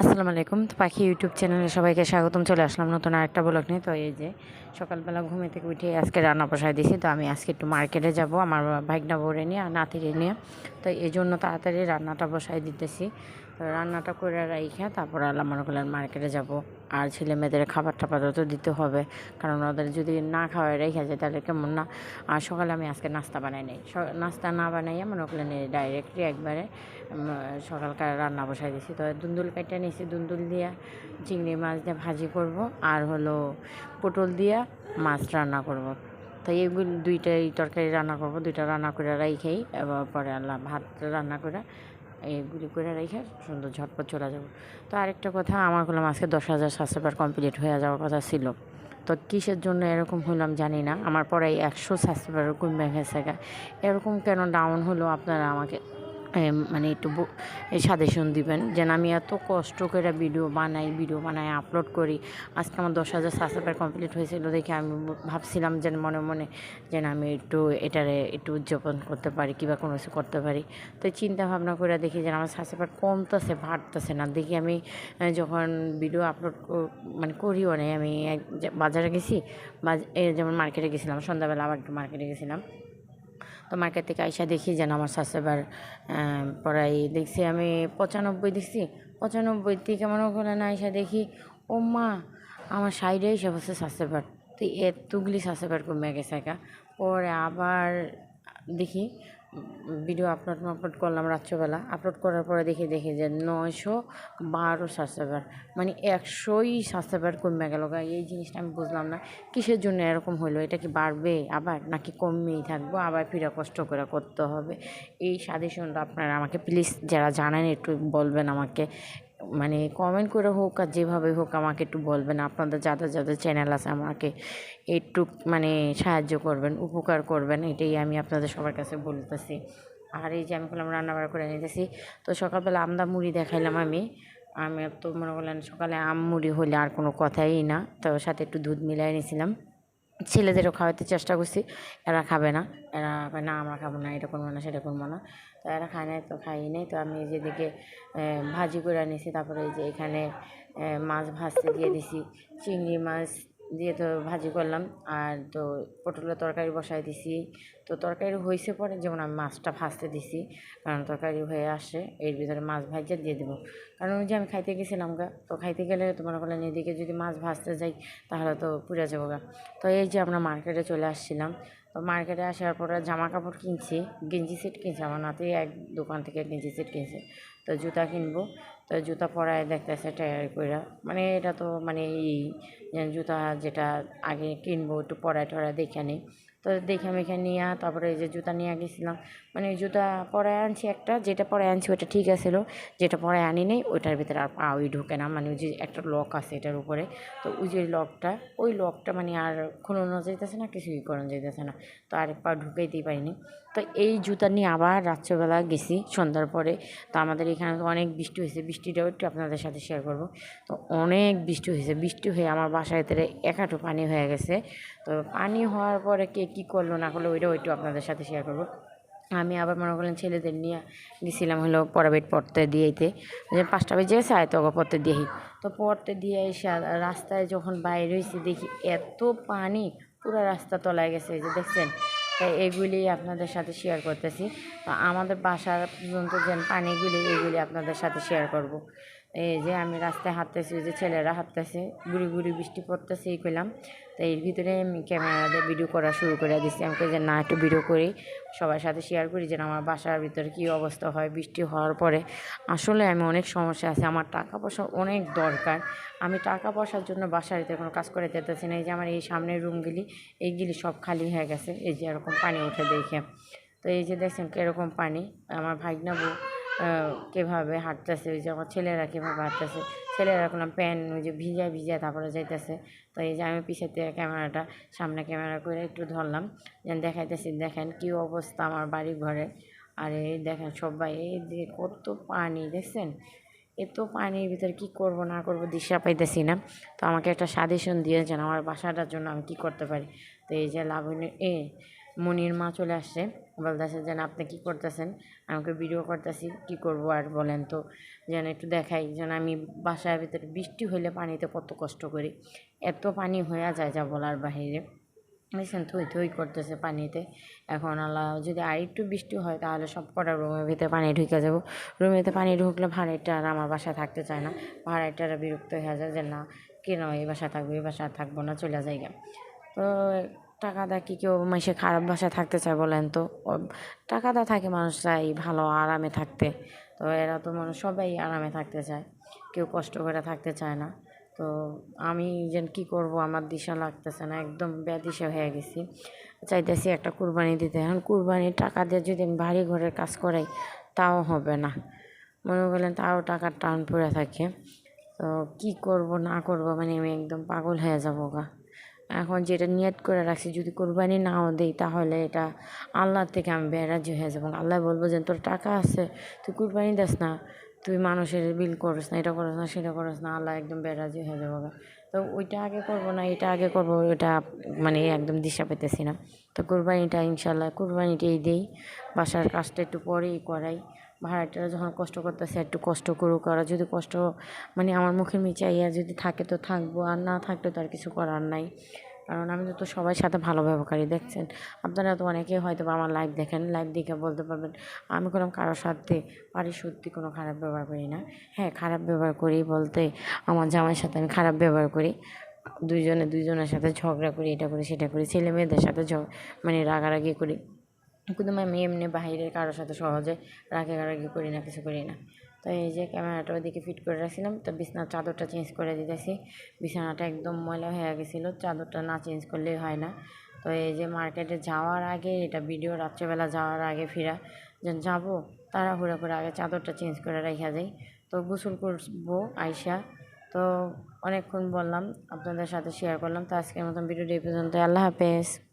আসসালামু আলাইকুম। তো পাখি ইউটিউব চ্যানেলে সবাইকে স্বাগতম। চলে আসলাম নতুন আরেকটা ব্লগ নিয়ে। তো এই যে সকালবেলা ঘুমে থেকে উঠে আজকে রান্না বসায় দিয়েছি। তো আমি আজকে একটু মার্কেটে যাব, আমার ভাগনা বউরে নিয়ে আর নাতিরে নিয়ে। তো এই জন্য তাড়াতাড়ি রান্নাটা বসায় দিতেছি। তো রান্নাটা করে রাইখে তারপর আল্লাহ মার্কেটে যাব। আর ছেলে মেয়েদের খাবার টাবারও তো দিতে হবে। কারণ ওদের যদি না খাওয়াই রেখে যায়, তাহলে কেমন না? আর সকালে আমি আজকে নাস্তা বানাই নাই। নাস্তা না বানাইয়া মনে করলেন ডাইরেক্টলি একবারে সকালকার রান্না বসাই দিয়েছি তো দুন্দুল কেটে নিয়েছি দুন্দুল দিয়া চিংড়ি মাছ দিয়ে ভাজি করব আর হলো পটল দিয়া মাছ রান্না করব। তো এইগুলো দুইটাই তরকারি রান্না করব, দুইটা রান্না করে রাইখেই পরে আল্লাহ ভাত রান্না করে এইগুলি করে রেখে সুন্দর ঝটপট চলে যাব তো আরেকটা কথা, আমার হলাম আজকে দশ হাজার সাবস্ক্রাইবার কমপ্লিট হয়ে যাওয়ার কথা ছিল তো কিসের জন্য এরকম হইলাম জানি না, আমার পরে একশো সাবস্ক্রাইবার কমবে গেছে। এরকম কেন ডাউন হলো আপনারা আমাকে মানে একটু সাজেশন দিবেন যেন আমি এত কষ্ট করে ভিডিও বানাই ভিডিও বানাই, আপলোড করি, আজকে আমার দশ হাজার সাবস্ক্রাইবার কমপ্লিট হয়েছিল দেখে আমি ভাবছিলাম যেন মনে মনে যেন আমি একটু এটারে একটু উদযাপন করতে পারি, কিংবা কোনো কিছু করতে পারি। তো চিন্তা ভাবনা করে দেখি যেন আমার সাবস্ক্রাইবার কমতেছে, বাড়তেছে না। দেখি আমি যখন ভিডিও আপলোড মানে করিও নাই, আমি বাজারে গেছি যেমন মার্কেটে গেছিলাম, সন্ধ্যাবেলা আবার একটু মার্কেটে গেছিলাম। তো মার্কেট থেকে আইসা দেখি যেন আমার সাবস্ক্রাইবার পড়াই দেখছি। আমি পঁচানব্বই দেখছি, পঁচানব্বই থেকে মনে করে না আইসা দেখি, ও মা, আমার সাইডে এসে বসে সাবস্ক্রাইবার তো এতগুলি সাবস্ক্রাইবার কমে গেছে একা। পরে আবার দেখি ভিডিও আপলোড আপলোড করলাম রাত্রেবেলা। আপলোড করার পরে দেখে, দেখি যে নয়শো বারো সাবস্ক্রাইবার মানে একশোই সাবস্ক্রাইবার কমে গেল। এই জিনিসটা আমি বুঝলাম না, কিসের জন্য এরকম হলো এটা কি বাড়বে আবার, নাকি কমেই থাকব? আবার ফিরা কষ্ট করে করতে হবে। এই সাজেশনটা আপনারা আমাকে প্লিজ যারা জানেন একটু বলবেন আমাকে। মানে কমেন্ট করে হোক আর যেভাবে হোক আমাকে একটু বলবেন। আপনাদের যাদের যাদের চ্যানেল আছে আমাকে একটু মানে সাহায্য করবেন, উপকার করবেন, এটাই আমি আপনাদের সবার কাছে বলতেছি। আর এই যে আমি বললাম রান্নাবাড়া করে নিতেছি, তো সকালবেলা আমদা মুড়ি দেখাইলাম আমি। আমি তো মনে করলেন সকালে আম মুড়ি হলে আর কোনো কথাই না, তো সাথে একটু দুধ মিলাই নিয়েছিলাম ছেলেদেরও খাওয়াতে চেষ্টা করছি। এরা খাবে না। এরা না, আমরা খাব না, এটা করব না, সেটা করব না। তো এরা খায় নাই, তো খাই নাই। তো আমি যেদিকে ভাজি করে নিয়েছি তারপরে এই যে এখানে মাছ ভাজতে দিয়ে দিছি। চিংড়ি মাছ দিয়ে তো ভাজি করলাম। আর তো পটলের তরকারি বসাই দিছি। তো তরকারি হয়েছে পরে যেমন আমি মাছটা ভাজতে দিছি, কারণ তরকারি হয়ে আসে, এর ভিতরে মাছ ভাজা দিয়ে দেবো। কারণ ওই যে আমি খাইতে গেছিলাম গা, তো খাইতে গেলে তো মনে করলেন এদিকে যদি মাছ ভাজতে যাই, তাহলে তো পুড়ে যাব গা। তো এই যে আমরা মার্কেটে চলে আসছিলাম, তো মার্কেটে আসার পরে জামা কাপড় কিনছি, গেঞ্জি সেট কিনছি। আমার নাতি এক দোকান থেকে গেঞ্জি সেট কিনছে। তো জুতা কিনবো। তো জুতা পরায় দেখতেছে টায়ার কইরা। মানে এটা তো মানে এই জুতা যেটা আগে কিনবো একটু পরায় টরায় দেখে নিই। তো দেখে মেখে নিয়ে তারপরে এই যে জুতা নিয়ে গেছিলাম। মানে জুতা পরায় আনছি একটা, যেটা পরে আনছি ওটা ঠিক আছিল। যেটা পরায় আনি নেই, ওইটার ভিতরে আর পাওই ঢোকে না। মানে ওই যে একটা লক আছে এটার উপরে। তো ওই যে লকটা ওই লকটা মানে আর খোলানো যাইতেছে না, কিছুই করানো যাইতেছে না। তো আরেক পা ঢুকাইতেই পারিনি। তো এই জুতা নিয়ে আবার রাত্রেবেলা গেছি সন্ধ্যার পরে। তো আমাদের এখানে তো অনেক বৃষ্টি হয়েছে, বৃষ্টিটাও একটু আপনাদের সাথে শেয়ার করব। তো অনেক বৃষ্টি হয়েছে, বৃষ্টি হয়ে আমার বাসায় ভিতরে এক হাঁটু পানি হয়ে গেছে। তো পানি হওয়ার পরে কে কী করল না করল ওইটাও একটু আপনাদের সাথে শেয়ার করব। আমি আবার মনে করলেন ছেলেদের নিয়ে গেছিলাম হলো প্রাইভেট পড়তে দিয়েতে পাঁচটা বেজে গেছে, আয় তোকে পড়তে দিয়েই তো পড়তে দিয়ে এসে রাস্তায় যখন বাইরে হয়েছি দেখি এত পানি, পুরো রাস্তা তলায় গেছে, এই যে দেখছেন? তাই এগুলি আপনাদের সাথে শেয়ার করতেছি। আমাদের বাসার পর্যন্ত যে পানিগুলি, এগুলি আপনাদের সাথে শেয়ার করব। এই যে আমি রাস্তায় হাঁটতেছি যে ছেলেরা হাঁটতেছে, গুড়ি গুড়ি বৃষ্টি পড়তেছে, এই করলাম তো এর ভিতরে আমি ক্যামেরা দিয়ে ভিডিও করা শুরু করে দিচ্ছি আমাকে যে, না, একটু ভিডিও করি। সবার সাথে শেয়ার করি যেন আমার বাসার ভিতরে কী অবস্থা হয়? বৃষ্টি হওয়ার পরে আসলে আমি অনেক সমস্যা আছে। আমার টাকা পয়সা অনেক দরকার। আমি টাকা পয়সার জন্য বাসার ভিতরে কোনো কাজ করে যেতেছি না। এই যে আমার এই সামনের রুমগুলি, এইগুলি সব খালি হয়ে গেছে। এই যে এরকম পানি উঠে দেখে। তো এই যে দেখছেন কীরকম পানি। আমার ভাগনা বউ কীভাবে হাঁটতেছে, ওই যে আমার ছেলেরা কীভাবে হাঁটতেছে, ছেলেরা কোনো প্যান ওই যে ভিজা ভিজা তারপরে যাইতেছে। তো এই যে আমি থেকে ক্যামেরাটা সামনে ক্যামেরা করে একটু ধরলাম, যেন দেখাইতেছি, দেখেন কী অবস্থা আমার বাড়ি ঘরে আর এই দেখেন সবাই, এই যে কত পানি, দেখছেন? এত পানির ভিতরে কি করব, না করব দিশা পাইতেছি না। তো আমাকে একটা সাজেশন দিয়েছেন, আমার বাসাটার জন্য আমি কি করতে পারি? তো এই যে লাবণী এ মনির মা চলে আসছে। বলতেছে যেন আপনি কী করতেছেন? আমাকে ভিডিও করতেছি, কী করব আর বলেন তো? যেন একটু দেখাই, যেন আমি বাসার ভিতরে বৃষ্টি হইলে পানিতে কত কষ্ট করি। এত পানি হয়ে যায় যা বলার বাহিরে। বুঝছেন থই থই করতেছে পানিতে। এখন আল্লাহ যদি আর একটু বৃষ্টি হয়, তাহলে সব কটা রুমের ভিতরে পানি ঢুকে যাব। রুমেতে পানি ঢুকলে ভাড়াটা আর আমার বাসায় থাকতে চায় না। ভাড়াটারা বিরক্ত হয়ে যায় যে, না, কেন এই বাসায় থাকব, এই বাসায় থাকব না, চলে যাই। তো টাকা দা কি কেউ মাসে খারাপ বাসায় থাকতে চায় বলেন তো? ও- টাকা দা থাকে মানুষ চাই ভালো, আরামে থাকতে। তো এরা তো মানুষ সবাই আরামে থাকতে চায়, কেউ কষ্ট করে থাকতে চায় না। তো আমি যেন কী করব, আমার দিশা লাগতেছে না, একদম বেদিশা হয়ে গেছি। চাইতেছি একটা কুরবানি দিতে। এখন কুরবানির টাকা দিয়ে যদি আমি বাড়ি ঘরের কাজ করাই, তাও হবে না। মনে করলেন তাও টাকার টান পড়ে থাকে। তো কি করব, না করব মানে আমি একদম পাগল হয়ে যাব গা। এখন যেটা নিয়ত করে রাখছি, যদি কোরবানি নাও দিই, তাহলে এটা আল্লাহর থেকে আমি বেরাজি হয়ে যাব। আল্লাহ বলব যে, তোর টাকা আছে, তুই কোরবানি দিস না, তুই মানুষের বিল করিস না, এটা করিস না, সেটা করিস না, আল্লাহ একদম বেরাজি হয়ে যাব তো ওইটা আগে করব না, এটা আগে করব, ওইটা মানে একদম দিশা পেতেছি না। তো কোরবানিটা ইনশাল্লাহ কোরবানিটাই দিই, বাসার কাজটা একটু পরেই করাই। ভাড়াটা যখন কষ্ট করতেছে, একটু কষ্ট করুক করা যদি কষ্ট মানে আমার মুখের মিচাইয়া যদি থাকে তো থাকব, আর না থাকলে তো আর কিছু করার নাই। কারণ আমি তো সবার সাথে ভালো ব্যবহারই, দেখছেন? আপনারা তো অনেকেই হয়তো আমার লাইভ দেখেন লাইভ দেখে বলতে পারবেন, আমি কোনো কারোর সাথে পারি সত্যি কোনো খারাপ ব্যবহার করি না। হ্যাঁ খারাপ ব্যবহার করি বলতে আমার জামাইয়ের সাথে আমি খারাপ ব্যবহার করি, দুইজনে দুইজনের সাথে ঝগড়া করি, এটা করি, সেটা করি, ছেলে মেয়েদের সাথে ঝগ মানে রাগারাগি করি। কিন্তু আমি এমনি বাইরের কারোর সাথে সহজে রাগারাগি করি না, কিছু করি না। তো এই যে ক্যামেরাটা ওদিকে ফিট করে রাখছিলাম, তো বিছানার চাদরটা চেঞ্জ করে দিতেছি। বিছানাটা একদম ময়লা হয়ে গেছিল, চাদরটা না চেঞ্জ করলেই হয় না। তো এই যে মার্কেটে যাওয়ার আগে, এটা ভিডিও রাত্রেবেলা যাওয়ার আগে ফিরা যে যাব, তাড়াহুড়া করে আগে চাদরটা চেঞ্জ করে রেখে যাই। তো গোসল করব আইসা, তো অনেকক্ষণ বললাম, আপনাদের সাথে শেয়ার করলাম। তো আজকের মতন ভিডিওটি পর্যন্ত আল্লাহ হাফেজ।